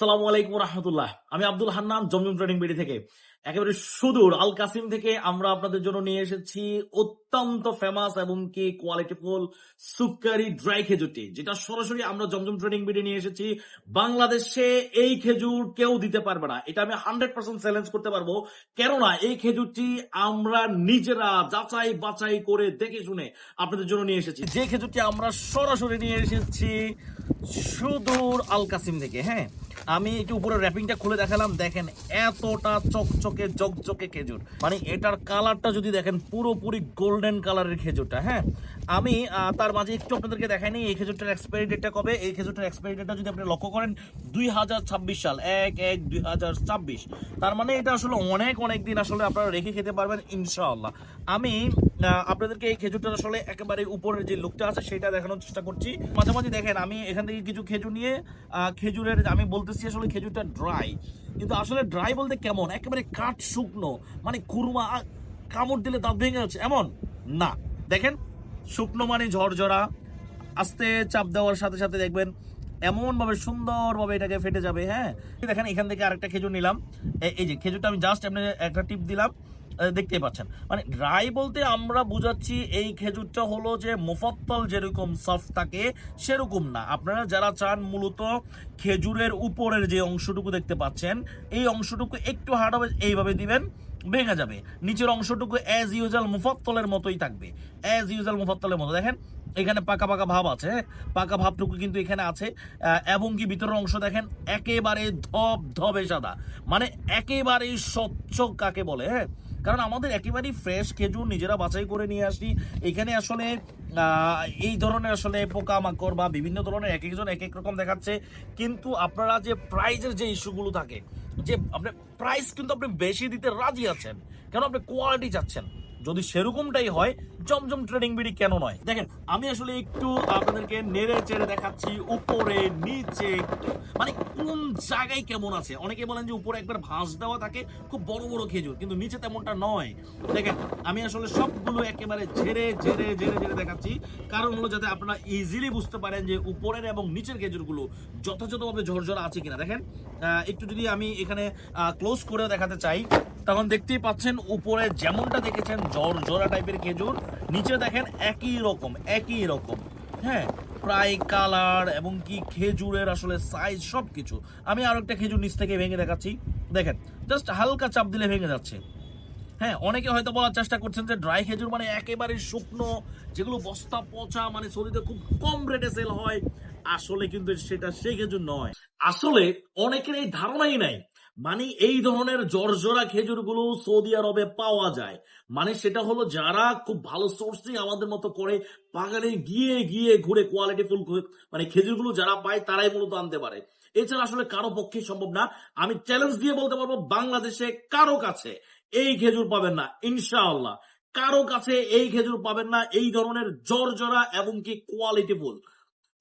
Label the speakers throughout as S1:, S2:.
S1: সালামু আলাইকুম রহমতুল্লাহ। আমি আব্দুল হান্নান জমজম ট্রেডিং বিডি থেকে। একেবারে সুদূর আল কাসিম থেকে আমরা আপনাদের জন্য নিয়ে এসেছি অত্যন্ত ফেমাস এবং কি কোয়ালিটিফুল সুকারি ড্রাই খেজুরটি, যেটা সরাসরি আমরা জমজম ট্রেডিং বিডি নিয়ে এসেছি। বাংলাদেশে এই খেজুর কেউ দিতে পারবে না। এটা আমি হান্ড্রেড পার্সেন্ট চ্যালেঞ্জ করতে পারব। কেননা এই খেজুরটি আমরা নিজেরা যাচাই বাছাই করে দেখে শুনে আপনাদের জন্য নিয়ে এসেছি। যে খেজুরটি আমরা সরাসরি নিয়ে এসেছি সুদূর আল কাসিম থেকে হ্যাঁ। আমি একটু উপরে র্যাপিংটা খুলে দেখালাম। দেখেন এতটা চকচকে, জকজকে খেজুর। মানে এটার কালারটা যদি দেখেন, পুরোপুরি গোল্ডেন কালারের খেজুরটা হ্যাঁ? আমি তার মাঝে একটু আপনাদেরকে দেখাই নি এই খেজুরটার এক্সপায়ারি ডেটটা কবে? এই খেজুরটার এক্সপায়ারি ডেটটা যদি আপনি লক্ষ্য করেন, দুই হাজার ছাব্বিশ সাল, এক এক, দুই তার মানে এটা আসলে অনেক অনেক দিন আসলে আপনারা রেখে খেতে পারবেন, ইনশাআল্লাহ। আমি আপনাদেরকে এই খেজুরটার আসলে একেবারে উপরের যে লুকটা আছে, সেটা দেখানোর চেষ্টা করছি। মাঝে দেখেন, আমি এখান থেকে কিছু খেজুর নিয়ে খেজুরের, আমি বলতেছি আসলে খেজুরটা ড্রাই কিন্তু আসলে ড্রাই বলতে কেমন? একেবারে কাঠ শুকনো মানে কুরমা কামড় দিলে দাঁত ভেঙে যাচ্ছে, এমন? না। দেখেন, শুকনো মানে ঝরঝরা, আস্তে চাপ দেওয়ার সাথে সাথে দেখবেন এমন ভাবে সুন্দর ভাবে এটাকে ফেটে যাবে হ্যাঁ? দেখেন, এখান থেকে আরেকটা খেজুর নিলাম। এই যে, খেজুরটা আমি জাস্ট এমনি একটা টিপ দিলাম। আহ, দেখতেই পাচ্ছেন। মানে ড্রাই বলতে আমরা বুঝাচ্ছি এই খেজুরটা হলো যে মুফাত্তল যেরকম সফট থাকে সেরকম না। আপনারা যারা চান মূলত খেজুরের উপরের যে অংশটুকু দেখতে পাচ্ছেন এই অংশটুকু একটু হার্ড হবে এইভাবে দিবেন ভেঙে যাবে। নিচের অংশটুকু অ্যাজ ইউজাল মুফাত্তলের মতোই থাকবে। অ্যাজ ইউজাল মুফাত্তলের মতো। দেখেন এখানে পাকা পাকা ভাব আছে হ্যাঁ? পাকা ভাবটুকু কিন্তু এখানে আছে এবং কি ভিতরের অংশ দেখেন একেবারে ধপ ধবে সাদা। মানে একেবারে স্বচ্ছ কাকে বলে হ্যাঁ? কারণ আমাদের একেবারেই ফ্রেশ খেজুর নিজেরা বাছাই করে নিয়ে আসি। এখানে আসলে এই ধরনের আসলে পোকামাকড় বা বিভিন্ন ধরনের এক একজন এক এক রকম দেখাচ্ছে। কিন্তু আপনারা যে প্রাইজের যে ইস্যুগুলো থাকে, যে আপনি প্রাইস কিন্তু আপনি বেশি দিতে রাজি আছেন, কেন আপনি কোয়ালিটি চাচ্ছেন? যদি সেরকমটাই হয়, জমজম ট্রেডিং বিডি কেন নয়? দেখেন, আমি আসলে একটু আপনাদেরকে নেড়ে চেড়ে দেখাচ্ছি উপরে, নিচে মানে কোন জায়গায় কেমন আছে? অনেকে বলেন যে উপরে একবার ভাঁজ দেওয়া থাকে, খুব বড় বড় খেজুর, কিন্তু নিচে তেমনটা নয়। দেখেন, আমি আসলে সবগুলো একেবারে ঝেড়ে ঝেড়ে ঝেড়ে ঝেড়ে দেখাচ্ছি। কারণ হলো যাতে আপনারা ইজিলি বুঝতে পারেন যে উপরের এবং নিচের খেজুরগুলো যথাযথভাবে ঝরঝরা আছে কিনা। দেখেন একটু যদি আমি এখানে ক্লোজ করে দেখাতে চাই তখন দেখতেই পাচ্ছেন, উপরে যেমনটা দেখেছেন জ্বর জোড়া টাইপের খেজুর, নিচে দেখেন একই রকম একই রকম। হ্যাঁ প্রায় কালার এবং কি খেজুরের আসলে সাইজ সব কিছু আমি আরও একটা খেজুর নিচ থেকে ভেঙে দেখাচ্ছি। দেখেন জাস্ট হালকা চাপ দিলে ভেঙে যাচ্ছে। হ্যাঁ অনেকে হয়তো বলার চেষ্টা করছেন যে ড্রাই খেজুর মানে একেবারে শুকনো, যেগুলো বস্তা পচা মানে শরীরে খুব কম রেটে সেল হয়। আসলে কিন্তু সেটা সেই খেজুর নয়। আসলে অনেকের এই ধারণাই নাই মানে এই ধরনের জর্জরা খেজুরগুলো সৌদি আরবে পাওয়া যায়। মানে সেটা হলো যারা খুব ভালো সোর্সিং আমাদের মতো করে বাগানে গিয়ে গিয়ে ঘুরে কোয়ালিটি ফুল মানে খেজুরগুলো যারা পায় তারাই মূলত আনতে পারে। এছাড়া আসলে কারও পক্ষে সম্ভব না। আমি চ্যালেঞ্জ দিয়ে বলতে পারব, বাংলাদেশে কারও কাছে এই খেজুর পাবেন না, ইনশাআল্লাহ। কারও কাছে এই খেজুর পাবেন না, এই ধরনের জর্জরা এবং কি কোয়ালিটি ফুল।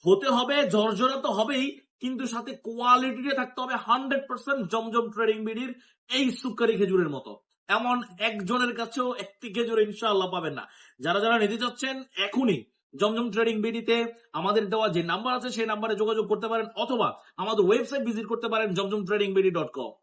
S1: হতে হবে, জর্জরা তো হবেই কিন্তু সাথে কোয়ালিটিতে থাকতে হবে হান্ড্রেড পার্সেন্ট জমজম ট্রেডিং বিডির এই সুকারি খেজুরের মতো। এমন একজনের কাছেও একটি খেজুর ইনশাআল্লাহ পাবেন না। যারা যারা নিতে চাচ্ছেন, এখনই জমজম ট্রেডিং বিডিতে আমাদের দেওয়া যে নাম্বার আছে, সেই নাম্বারে যোগাযোগ করতে পারেন অথবা আমাদের ওয়েবসাইট ভিজিট করতে পারেন Zamzam trading BD dot com